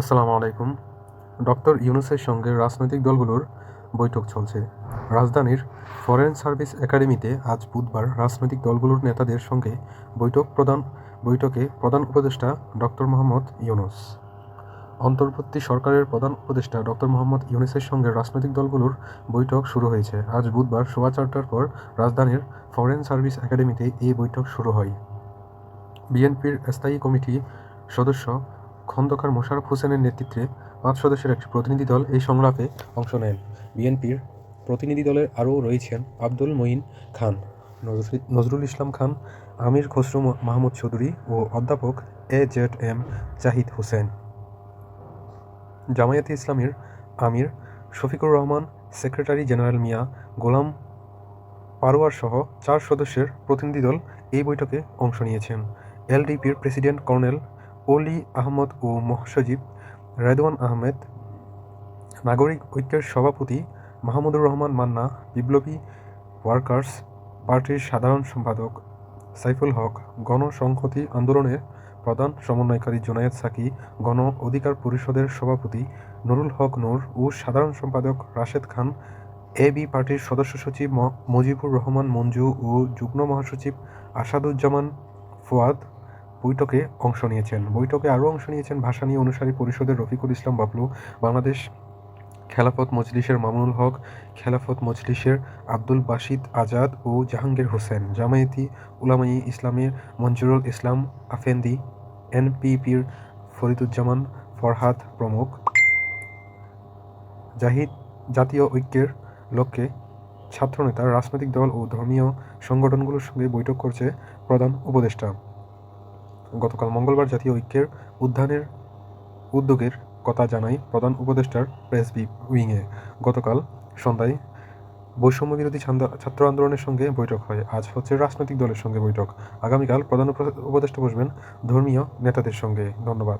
আসসালামু আলাইকুম। ডক্টর ইউনুসের সঙ্গে রাজনৈতিক দলগুলোর বৈঠক চলছে। রাজধানীর ফরেন সার্ভিস একাডেমিতে আজ বুধবার রাজনৈতিক দলগুলোর নেতাদের সঙ্গে বৈঠক প্রধান, বৈঠকে প্রধান উপদেষ্টা ডক্টর মোহাম্মদ ইউনুস। অন্তর্বর্তী সরকারের প্রধান উপদেষ্টা ডক্টর মোহাম্মদ ইউনুসের সঙ্গে রাজনৈতিক দলগুলোর বৈঠক শুরু হয়েছে। আজ বুধবার সোয়া চারটার পর রাজধানীর ফরেন সার্ভিস একাডেমিতে এই বৈঠক শুরু হয়। বিএনপির স্থায়ী কমিটি সদস্য খন্দকার মোশারফ হোসেনের নেতৃত্বে পাঁচ সদস্যের একটি প্রতিনিধি দল এই সংলাপে অংশ নেন। বিএনপির প্রতিনিধি দলের আরও রয়েছেন আব্দুল মঈন খান, নজরুল- ইসলাম খান, আমির খসরু মাহমুদ চৌধুরী ও অধ্যাপক A Z M Zahid Hossain. জামায়াতে ইসলামীর আমির শফিকুর রহমান, সেক্রেটারি জেনারেল মিয়া গোলাম পারোয়ার সহ চার সদস্যের প্রতিনিধি দল এই বৈঠকে অংশ নিয়েছেন। এলডিপির প্রেসিডেন্ট কর্নেল অলি আহমদ ও মহাসচিব রেদওয়ান আহমেদ, নাগরিক ঐক্যের সভাপতি মাহমুদুর রহমান মান্না, বিপ্লবী ওয়ার্কার্স পার্টির সাধারণ সম্পাদক সাইফুল হক, গণসংহতি আন্দোলনের প্রধান সমন্বয়কারী জোনায়েদ সাকি, গণ অধিকার পরিষদের সভাপতি নুরুল হক নূর ও সাধারণ সম্পাদক রাশেদ খান, এ বি পার্টির সদস্য সচিব মুজিবুর রহমান মঞ্জু ও যুগ্ম মহাসচিব আসাদুজ্জামান ফুয়াদ বৈঠকে অংশ নিয়েছেন। বৈঠকে আরও অংশ নিয়েছেন ভাসানী অনুসারী পরিষদের রফিকুল ইসলাম বাবলু, বাংলাদেশ খেলাফত মজলিসের মামুনুল হক, খেলাফত মজলিসের আব্দুল বাসিদ আজাদ ও জাহাঙ্গীর হোসেন, জামায়াতি উলামাই ইসলামের মঞ্জুরুল ইসলাম আফেন্দি, এনপিপির ফরিদুজ্জামান ফরহাদ প্রমুখ, জাহিদ জাতীয় ঐক্যের লক্ষ্যে ছাত্রনেতা, রাজনৈতিক দল ও ধর্মীয় সংগঠনগুলোর সঙ্গে বৈঠক করছে প্রধান উপদেষ্টা। গতকাল মঙ্গলবার জাতীয় ঐক্যের উদ্যানের উদ্যোগের কথা জানায় প্রধান উপদেষ্টার প্রেস উইংয়ে। গতকাল সন্ধ্যায় বৈষম্য বিরোধী ছাত্র আন্দোলনের সঙ্গে বৈঠক হয়। আজ হচ্ছে রাজনৈতিক দলের সঙ্গে বৈঠক। আগামীকাল প্রধান উপ- উপদেষ্টা বসবেন ধর্মীয় নেতাদের সঙ্গে। ধন্যবাদ।